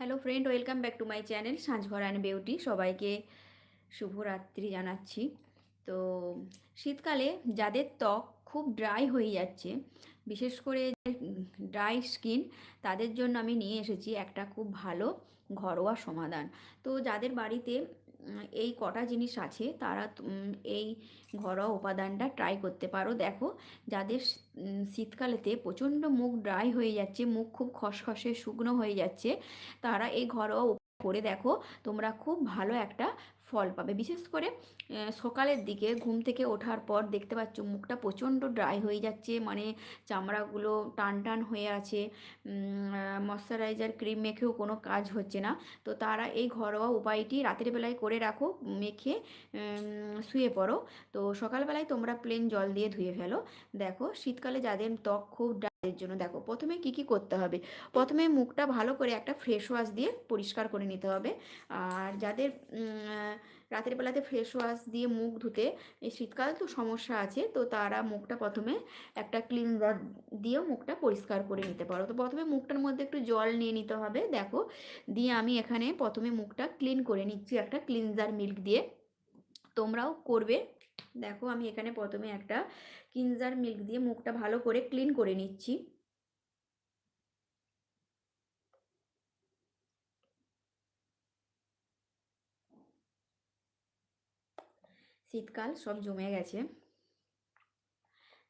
Hello friend welcome back to my channel Sanjhghar and beauty সবাইকে শুভরাত্রি জানাচ্ছি। তো শীতকালে যাদের ত্বক খুব ড্রাই হয়ে যাচ্ছে, বিশেষ করে ড্রাই স্কিন তাদের জন্য আমি নিয়ে এসেছি একটা খুব ভালো ঘরোয়া সমাধান। তো যাদের বাড়িতে এই কটা জিনিস আছে, তারা এই ঘরোয়া উপাদানটা ট্রাই করতে পারো। দেখো, যাদের শীতকালেতে প্রচণ্ড মুখ ড্রাই হয়ে যাচ্ছে, মুখ খুব খসখসে, শুকনো হয়ে যাচ্ছে, তারা এই ঘরোয়া করে দেখো, তোমরা খুব ভালো একটা ফল পাবে। বিশেষ করে সকালের দিকে ঘুম থেকে ওঠার পর দেখতে পাচ্ছ মুখটা প্রচণ্ড ড্রাই হয়ে যাচ্ছে মানে চামড়াগুলো টান টান হয়ে আছে। ময়শ্চারাইজার ক্রিম মেখেও কোনো কাজ হচ্ছে না। তো তারা এই ঘরোয়া উপায়টি রাতের বেলায় করে রাখো, মেখে শুয়ে পড়ো। তো সকালবেলায় তোমরা প্লেন জল দিয়ে ধুয়ে ফেলো। দেখো শীতকালে যাদের ত্বক খুব এর জন্য দেখো প্রথমে কি কি করতে হবে? প্রথমে মুখটা ভালো করে একটা ফ্রেশ ওয়াশ দিয়ে পরিষ্কার করে নিতে হবে। আর যাদের রাতের বেলাতে ফ্রেশ ওয়াশ দিয়ে মুখ ধুতে এই শীতকাল তো সমস্যা আছে, তো তারা মুখটা প্রথমে একটা ক্লিনজার দিয়েও মুখটা পরিষ্কার করে নিতে পারো। তো প্রথমে মুখটার মধ্যে একটু জল নিয়ে নিতে হবে। দেখো, দিয়ে আমি এখানে প্রথমে মুখটা ক্লিন করে নিচ্ছি একটা ক্লিনজার মিল্ক দিয়ে। তোমরাও করবে দেখো আমি এখানে প্রথমে একটা কিনজার মিল্ক দিয়ে মুখটা ভালো করে ক্লিন করে নিচ্ছি। শীতকাল, সব জমে গেছে।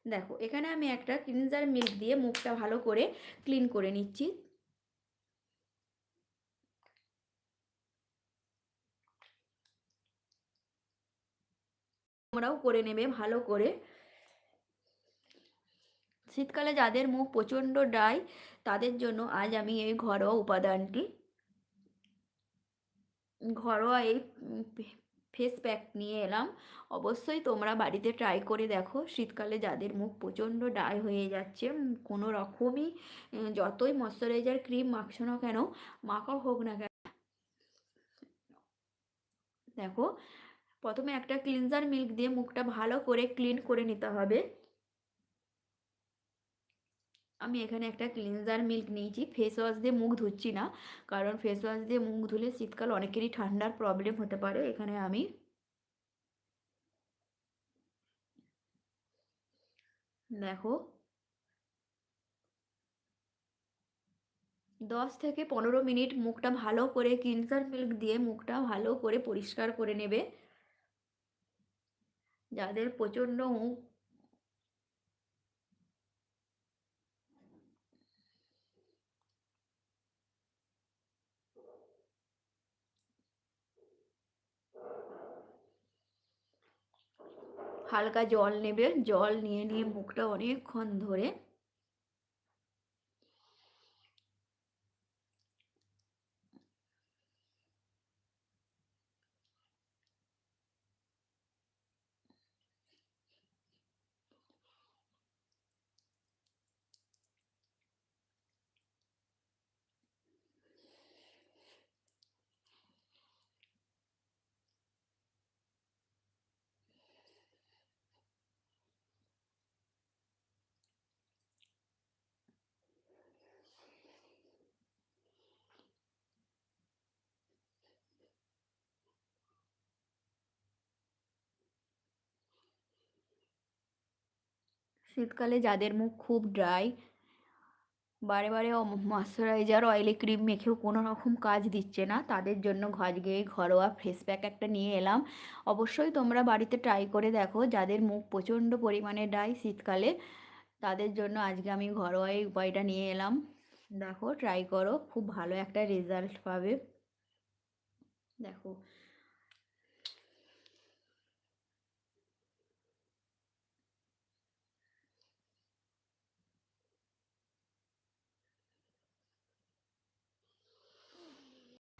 দেখো, এখানে আমি একটা ক্লিনজার মিল্ক দিয়ে মুখটা ভালো করে ক্লিন করে নিচ্ছি। তোমরাও করে নেবে, ভালো করে। শীতকালে যাদের মুখ প্রচণ্ড ড্রাই, তাদের জন্য আজ আমি এই ঘরোয়া উপাদানটি। ঘরোয়া এই ফেস প্যাক নিয়ে এলাম। অবশ্যই তোমরা বাড়িতে ট্রাই করে দেখো, শীতকালে যাদের মুখ প্রচণ্ড ড্রাই হয়ে যাচ্ছে কোনো রকমই যতই ময়শ্চারাইজার ক্রিম মাখছো না কেন, মাখা হোক না কেন, দেখো প্রথমে একটা ক্লিনজার মিল্ক দিয়ে মুখটা ভালো করে ক্লিন করে নিতে হবে। আমি এখানে একটা ক্লিনজার মিল্ক নিয়েছি ফেস ওয়াশ দিয়ে মুখ ধুচ্ছি না, কারণ ফেস ওয়াশ দিয়ে মুখ ধুলে শীতকাল অনেকেরই ঠান্ডার প্রবলেম হতে পারে, এখানে আমি দেখো দশ থেকে পনেরো মিনিট মুখটা ভালো করে ক্লিনজার মিল্ক দিয়ে মুখটা ভালো করে পরিষ্কার করে নেবে। যাদের প্রচণ্ড হালকা জল নেবে জল নিয়ে নিয়ে মুখটা অনেকক্ষণ ধরে শীতকালে যাদের মুখ খুব ড্রাই বারে বারে ময়শ্চারাইজার অয়েলি ক্রিম মেখেও কোনো রকম কাজ দিচ্ছে না। তাদের জন্য ঘজগে ঘরোয়া ফেস প্যাক একটা নিয়ে এলাম। অবশ্যই তোমরা বাড়িতে ট্রাই করে দেখো, যাদের মুখ প্রচণ্ড পরিমাণে ড্রাই শীতকালে, তাদের জন্য আজকে আমি ঘরোয়া এই উপায়টা নিয়ে এলাম। দেখো ট্রাই করো, খুব ভালো একটা রেজাল্ট পাবে। দেখো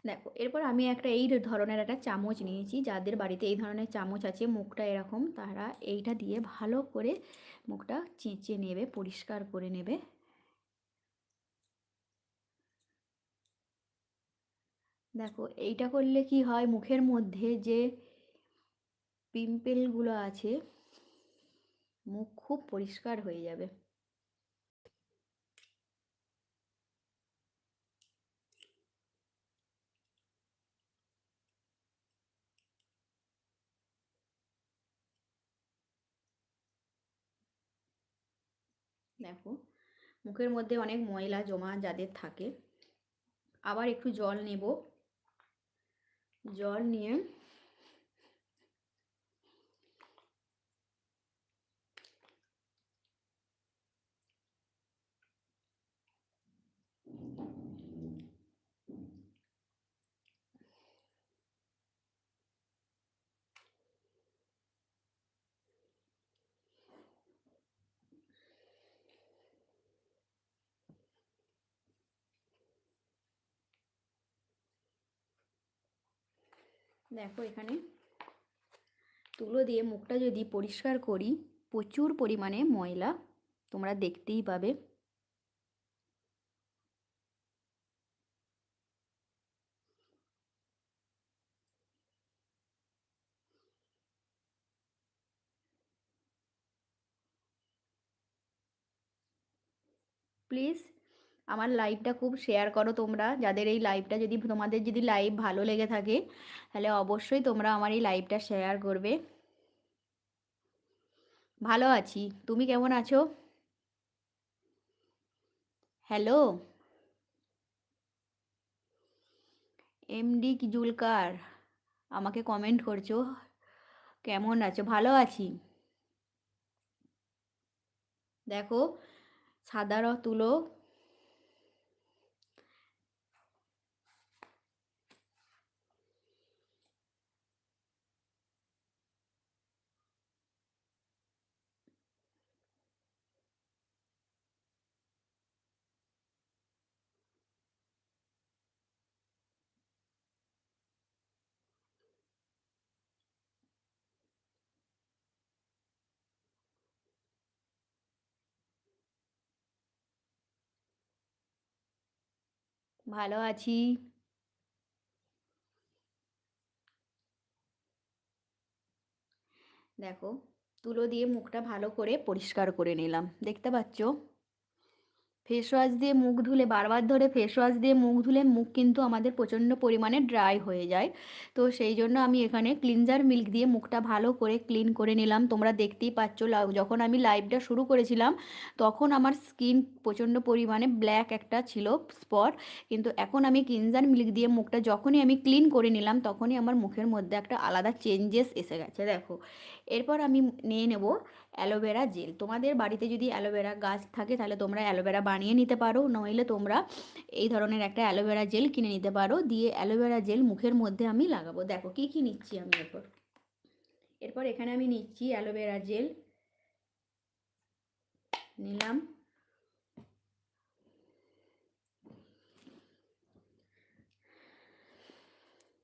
দেখো, এরপর আমি একটা এই ধরনের একটা চামচ নিয়েছি, যাদের বাড়িতে এই ধরনের চামচ আছে, মুখটা এরকম, তারা এইটা দিয়ে ভালো করে মুখটা চেঁচে নেবে, পরিষ্কার করে নেবে। দেখো, এইটা করলে কি হয়, মুখের মধ্যে যে পিম্পেলগুলো আছে, মুখ খুব পরিষ্কার হয়ে যাবে। দেখো মুখের মধ্যে অনেক ময়লা জমা যাদের থাকে। আবার একটু জল নেব। জল নিয়ে দেখো এখানে। তুলো দিয়ে মুখটা যদি পরিষ্কার করি, প্রচুর পরিমাণে ময়লা তোমরা দেখতেই পাবে। প্লিজ আমার লাইভটা খুব শেয়ার করো তোমরা। যাদের এই লাইভটা যদি তোমাদের যদি লাইভ ভালো লেগে থাকে, তাহলে অবশ্যই তোমরা আমার এই লাইভটা শেয়ার করবে। ভালো আছি। তুমি কেমন আছো? হ্যালো এমডি জুলকার আমাকে কমেন্ট করছ। কেমন আছো? ভালো আছি? দেখো, সাদা তুলো ভালো আছি। দেখো তুলো দিয়ে মুখটা ভালো করে পরিষ্কার করে নিলাম। দেখতে পাচ্ছ? ফেস ওয়াশ দিয়ে মুখ ধুলে, বারবার ধরে ফেস ওয়াশ দিয়ে মুখ ধুলে মুখ কিন্তু আমাদের প্রচণ্ড পরিমাণে ড্রাই হয়ে যায়। তো সেই জন্য আমি এখানে ক্লিনজার মিল্ক দিয়ে মুখটা ভালো করে ক্লিন করে নিলাম। তোমরা দেখতেই পাচ্ছ যখন আমি লাইভটা শুরু করেছিলাম, তখন আমার স্কিন প্রচণ্ড পরিমাণে ব্ল্যাক একটা ছিল স্পট কিন্তু এখন আমি ক্লিনজার মিল্ক দিয়ে মুখটা যখনই আমি ক্লিন করে নিলাম, তখনই আমার মুখের মধ্যে একটা আলাদা চেঞ্জেস এসে গেছে, দেখো। এরপর আমি নিয়ে নেব অ্যালোভেরা জেল। তোমাদের বাড়িতে যদি অ্যালোভেরা গাছ থাকে, তাহলে তোমরা অ্যালোভেরা বানিয়ে নিতে পারো। নইলে তোমরা এই ধরনের একটা অ্যালোভেরা জেল কিনে নিতে পারো। দিয়ে অ্যালোভেরা জেল মুখের মধ্যে আমি লাগাবো। দেখো, কী কী নিচ্ছি আমি এরপর? এরপর এখানে আমি নিচ্ছি অ্যালোভেরা জেল। নিলাম।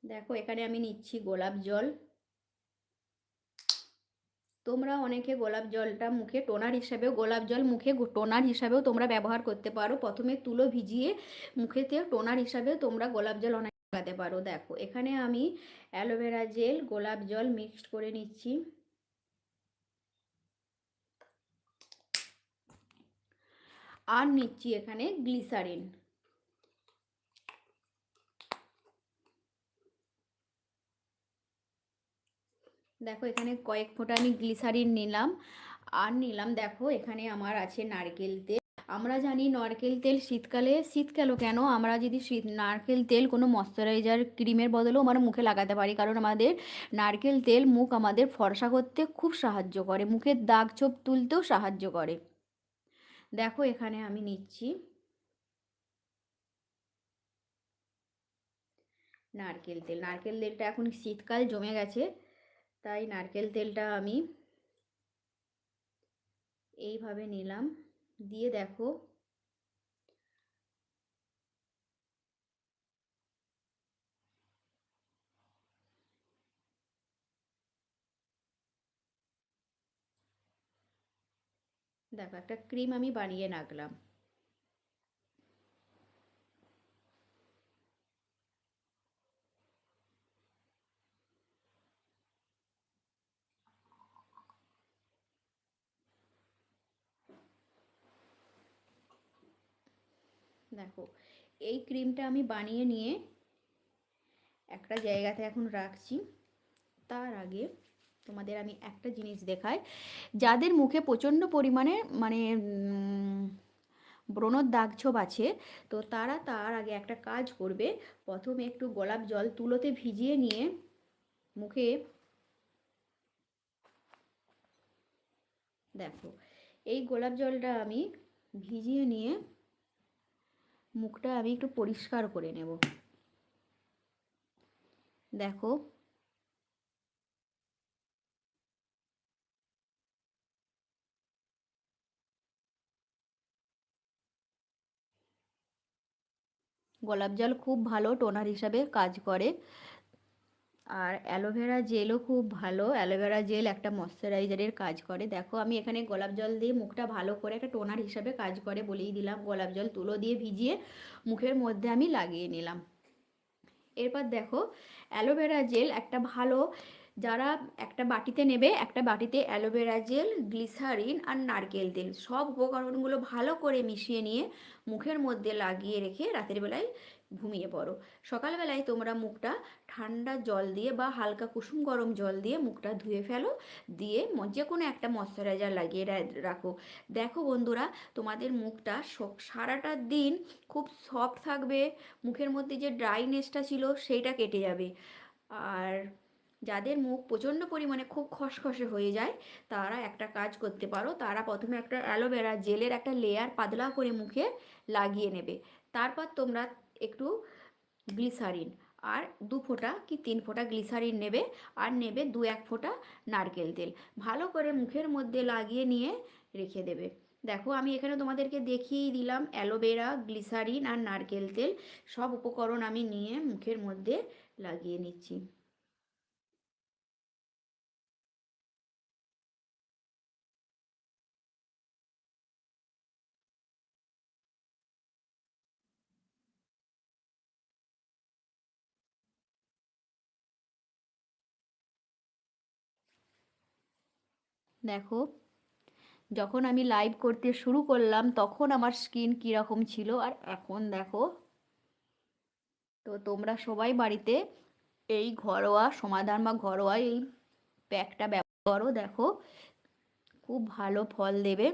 দেখো, এখানে আমি নিচ্ছি গোলাপ জল। তোমরা অনেকে গোলাপ জলটা মুখে টোনার হিসাবেও, গোলাপ জল মুখে টোনার হিসাবেও তোমরা ব্যবহার করতে পারো। প্রথমে তুলো ভিজিয়ে মুখেতে টোনার হিসাবেও তোমরা গোলাপ জল অনেক লাগাতে পারো। দেখো, এখানে আমি অ্যালোভেরা জেল, গোলাপ জল মিক্সড করে নিচ্ছি। আর নিচ্ছি এখানে গ্লিসারিন। দেখো, এখানে কয়েক ফোঁটা আমি গ্লিসারিন নিলাম। আর নিলাম, দেখো, এখানে আমার আছে নারকেল তেল। আমরা জানি নারকেল তেল শীতকালে, শীতকালও কেন? আমরা যদি শীত, নারকেল তেল কোনো ময়শ্চারাইজার ক্রিমের বদলেও আমরা মুখে লাগাতে পারি। কারণ আমাদের নারকেল তেল মুখ আমাদের ফর্সা করতে খুব সাহায্য করে। মুখের দাগ ছোপ তুলতেও সাহায্য করে। দেখো, এখানে আমি নিচ্ছি নারকেল তেল। নারকেল তেলটা এখন শীতকাল জমে গেছে। তাই নারকেল তেলটা আমি এইভাবে নিলাম। দিয়ে দেখো দেখো একটা ক্রিম আমি বানিয়ে রাখলাম। দেখো, এই ক্রিমটা আমি বানিয়ে নিয়ে একটা জায়গাতে এখন রাখছি। তার আগে তোমাদের আমি একটা জিনিস দেখাই। যাদের মুখে প্রচণ্ড পরিমাণে মানে ব্রণর দাগ ছোপ আছে, তো তারা তার আগে একটা কাজ করবে। প্রথমে একটু গোলাপ জল তুলোতে ভিজিয়ে নিয়ে মুখে দেখো, এই গোলাপ জলটা আমি ভিজিয়ে নিয়ে মুখটা আমি একটু পরিষ্কার করে নেব। দেখো। গোলাপ জল খুব ভালো টোনার হিসাবে কাজ করে। আর অ্যালোভেরা জেলও খুব ভালো। অ্যালোভেরা জেল একটা ময়শ্চারাইজারের কাজ করে। দেখো, আমি এখানে গোলাপ জল দিয়ে মুখটা ভালো করে একটা টোনার হিসাবে কাজ করে বলেই দিলাম। গোলাপ জল তুলো দিয়ে ভিজিয়ে মুখের মধ্যে আমি লাগিয়ে নিলাম। এরপর দেখো অ্যালোভেরা জেল একটা ভালো যারা একটা বাটিতে নেবে, একটা বাটিতে অ্যালোভেরা জেল, গ্লিসারিন আর নারকেল তেল। সব উপকরণগুলো ভালো করে মিশিয়ে নিয়ে মুখের মধ্যে লাগিয়ে রেখে রাতের বেলায় ঘুমিয়ে পড়ো। সকালবেলায় তোমরা মুখটা ঠান্ডা জল দিয়ে বা হালকা কুসুম গরম জল দিয়ে মুখটা ধুয়ে ফেলো, দিয়ে যে কোনো একটা ময়শ্চারাইজার লাগিয়ে রাখো। দেখো বন্ধুরা, তোমাদের মুখটা সারাটা দিন খুব সফট থাকবে, মুখের মধ্যে যে ড্রাইনেসটা ছিল সেইটা কেটে যাবে। আর যাদের মুখ প্রচণ্ড পরিমাণে খুব খসখসে হয়ে যায়, তারা একটা কাজ করতে পারো। তারা প্রথমে একটা অ্যালোভেরা জেলের একটা লেয়ার পাতলা করে মুখে লাগিয়ে নেবে। তারপর তোমরা একটু গ্লিসারিন আর দু ফোঁটা কি তিন ফোঁটা গ্লিসারিন নেবে আর নেবে দু এক ফোঁটা নারকেল তেল। ভালো করে মুখের মধ্যে লাগিয়ে নিয়ে রেখে দেবে। দেখো আমি এখানে তোমাদেরকে দেখিয়েই দিলাম অ্যালোভেরা গ্লিসারিন আর নারকেল তেল। সব উপকরণ আমি নিয়ে মুখের মধ্যে লাগিয়ে নিচ্ছি। দেখো, যখন আমি লাইভ করতে শুরু করলাম, তখন আমার স্কিন কীরকম ছিল? আর এখন দেখো, তো তোমরা সবাই বাড়িতে এই ঘরোয়া সমাধান বা ঘরোয়া এই প্যাকটা ব্যবহার করো, দেখো। খুব ভালো ফল দেবে।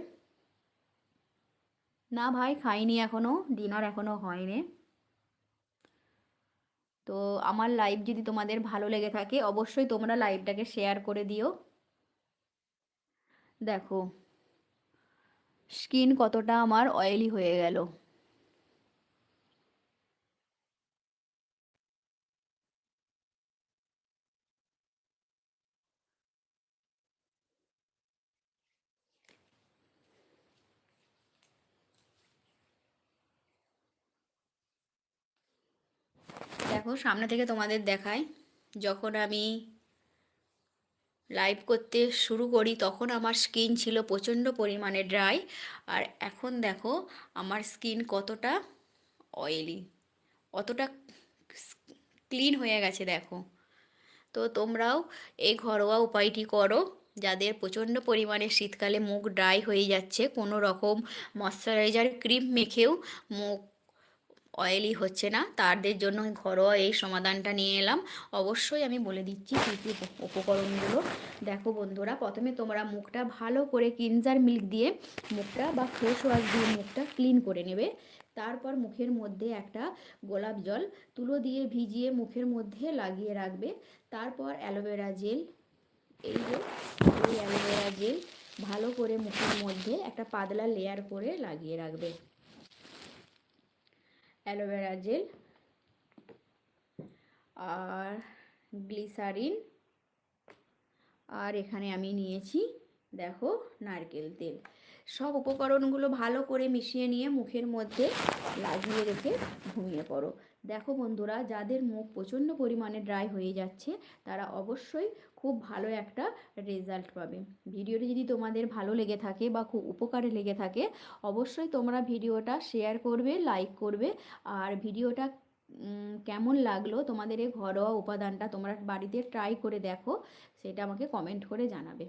না ভাই, খাইনি এখনও ডিনার এখনও হয়নি। তো আমার লাইভ যদি তোমাদের ভালো লেগে থাকে, অবশ্যই তোমরা লাইভটাকে শেয়ার করে দিও। দেখো স্কিন কতটা আমার অয়েলি হয়ে গেল। দেখো সামনে থেকে তোমাদের দেখায় যখন আমি লাইভ করতে শুরু করি, তখন আমার স্কিন ছিল প্রচণ্ড পরিমাণে ড্রাই আর এখন দেখো, আমার স্কিন কতটা অয়েলি অতটা ক্লিন হয়ে গেছে দেখো। তো তোমরাও এই ঘরোয়া উপায়টি করো, যাদের প্রচণ্ড পরিমাণে শীতকালে মুখ ড্রাই হয়ে যাচ্ছে, কোনো রকম ময়শ্চারাইজার ক্রিম মেখেও মুখ অয়েলি হচ্ছে না। তাদের জন্য ঘরোয়া এই সমাধানটা নিয়ে এলাম। অবশ্যই আমি বলে দিচ্ছি কী কী উপকরণগুলো। দেখো বন্ধুরা, প্রথমে তোমরা মুখটা ভালো করে ক্লিনজার মিল্ক দিয়ে মুখটা বা ফেস ওয়াশ দিয়ে মুখটা ক্লিন করে নেবে। তারপর মুখের মধ্যে একটা গোলাপ জল তুলো দিয়ে ভিজিয়ে মুখের মধ্যে লাগিয়ে রাখবে। তারপর অ্যালোভেরা জেল, এই যে, এই অ্যালোভেরা জেল ভালো করে মুখের মধ্যে একটা পাতলা লেয়ার করে লাগিয়ে রাখবে। অ্যালোভেরা জেল আর গ্লিসারিন। আর এখানে আমি নিয়েছি, দেখো, নারকেল তেল। সব উপকরণগুলো ভালো করে মিশিয়ে নিয়ে মুখের মধ্যে লাগিয়ে রেখে ঘুমিয়ে পড়ো। দেখো বন্ধুরা, যাদের মুখ প্রচণ্ড পরিমাণে ড্রাই হয়ে যাচ্ছে, তারা অবশ্যই খুব ভালো একটা রেজাল্ট পাবে। ভিডিওটি যদি তোমাদের ভালো লেগে থাকে বা খুব উপকারে লেগে থাকে, অবশ্যই তোমরা ভিডিওটা শেয়ার করবে লাইক করবে, আর ভিডিওটা কেমন লাগল, তোমাদের এই ঘরোয়া উপাদানটা তোমরা বাড়িতে ট্রাই করে দেখো, সেটা আমাকে কমেন্ট করে জানাবে।